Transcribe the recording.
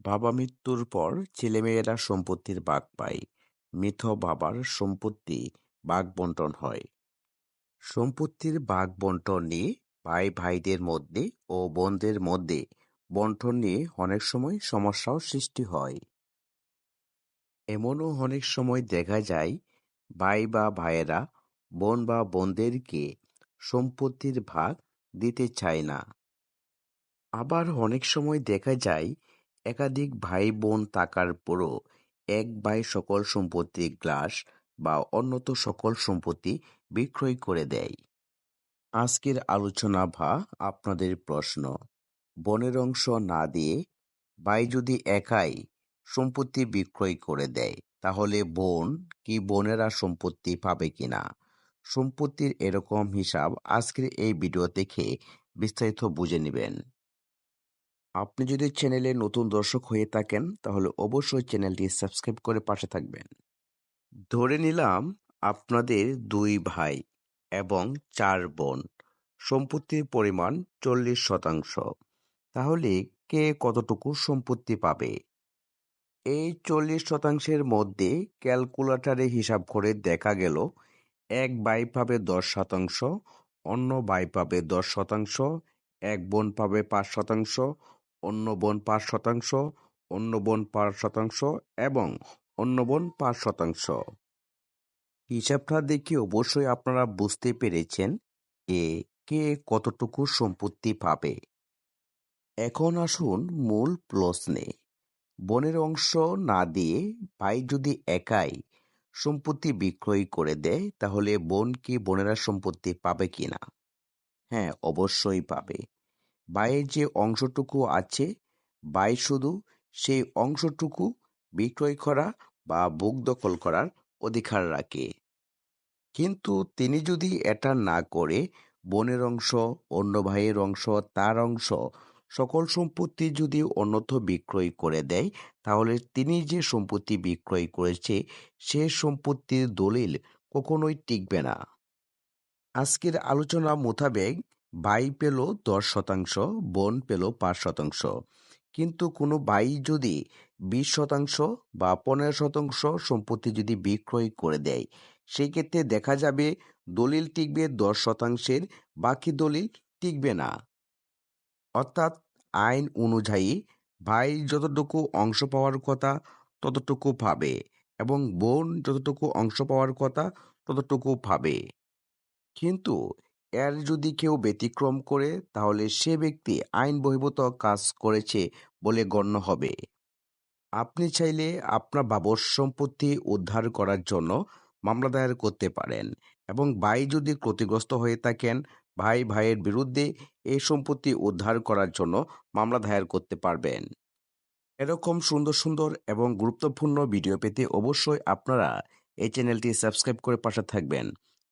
বাবা মৃত্যুর পর ছেলেমেয়েরা সম্পত্তির ভাগ পায়। মৃত বাবার সম্পত্তি ভাগ বন্টন হয়। সম্পত্তির ভাগ বন্টন নিয়ে ভাই ভাইদের মধ্যে ও বোনদের মধ্যে বন্টন নিয়ে অনেক সময় সমস্যাও সৃষ্টি হয়। এমনও অনেক সময় দেখা যায়, ভাই বা ভাইয়েরা বোন বা বোনদেরকে সম্পত্তির ভাগ দিতে চায় না। আবার অনেক সময় দেখা যায় একাধিক ভাই বোন থাকার পরও এক ভাই সকল সম্পত্তি গ্লাস বা অন্যত সকল সম্পত্তি বিক্রয় করে দেয়। আজকের আলোচনা বা আপনাদের প্রশ্ন, বোনের অংশ না দিয়ে ভাই যদি একাই সম্পত্তি বিক্রয় করে দেয়, তাহলে বোন কি বোনেরা সম্পত্তি পাবে কিনা? সম্পত্তির এরকম হিসাব আজকের এই ভিডিও দেখে বিস্তারিত বুঝে নেবেন। আপনি যদি চ্যানেলে নতুন দর্শক হয়ে থাকেন, তাহলে অবশ্যই চ্যানেলটি সাবস্ক্রাইব করে পাশে থাকবেন। ধরে নিলাম আপনাদের দুই ভাই এবং চার বোন। সম্পত্তির পরিমাণ চল্লিশ শতাংশ। তাহলে কে কতটুকু সম্পত্তি পাবে? এই চল্লিশ শতাংশের মধ্যে ক্যালকুলেটারে হিসাব করে দেখা গেল, এক ভাই পাবে দশ শতাংশ, অন্য ভাই পাবে দশ শতাংশ, এক বোন পাবে পাঁচ শতাংশ অন্য বোন পাঁচ শতাংশ, অন্য বোন পাঁচ শতাংশ এবং অন্য বোন পাঁচ শতাংশ। হিসাবটা দেখে অবশ্যই আপনারা বুঝতে পেরেছেন যে কে কতটুকু সম্পত্তি পাবে। এখন আসুন মূল প্রশ্নে। বোনের অংশ না দিয়ে ভাই যদি একাই সম্পত্তি বিক্রয় করে দেয়, তাহলে বোন কি বোনেরা সম্পত্তি পাবে কিনা? হ্যাঁ অবশ্যই পাবে। ভাইয়ের যে অংশটুকু আছে ভাই শুধু সেই অংশটুকু বিক্রয় করা বা বুক দখল করার অধিকার রাখে। কিন্তু তিনি যদি এটা না করে, বোনের অংশ, অন্য ভাইয়ের অংশ, তার অংশ, সকল সম্পত্তি যদি অন্যত্র বিক্রয় করে দেয়, তাহলে তিনি যে সম্পত্তি বিক্রয় করেছে, সে সম্পত্তির দলিল কখনোই টিকবে না। আজকের আলোচনা মোতাবেক ভাই পেল দশ শতাংশ, বোন পেল পাঁচ শতাংশ। কিন্তু কোনো ভাই যদি বিশ শতাংশ বা পনেরো শতাংশ সম্পত্তি যদি বিক্রয় করে দেয় সেই ক্ষেত্রে দেখা যাবে দলিল টিকবে দশ শতাংশের, বাকি দলিল টিকবে না। অর্থাৎ আইন অনুযায়ী ভাই যতটুকু অংশ পাওয়ার কথা ততটুকু পাবে এবং বোন যতটুকু অংশ পাওয়ার কথা ততটুকু পাবে। কিন্তু এর যদি কেউ ব্যতিক্রম করে, তাহলে সে ব্যক্তি আইন বহির্ভূত কাজ করেছে বলে গণ্য হবে। আপনি চাইলে আপনার বাবর সম্পত্তি উদ্ধার করার জন্য মামলা দায়ের করতে পারেন এবং ভাই যদি ক্ষতিগ্রস্ত হয়ে থাকেন, ভাই ভাইয়ের বিরুদ্ধে এই সম্পত্তি উদ্ধার করার জন্য মামলা দায়ের করতে পারবেন। এরকম সুন্দর সুন্দর এবং গুরুত্বপূর্ণ ভিডিও পেতে অবশ্যই আপনারা এই চ্যানেলটি সাবস্ক্রাইব করে পাশে থাকবেন।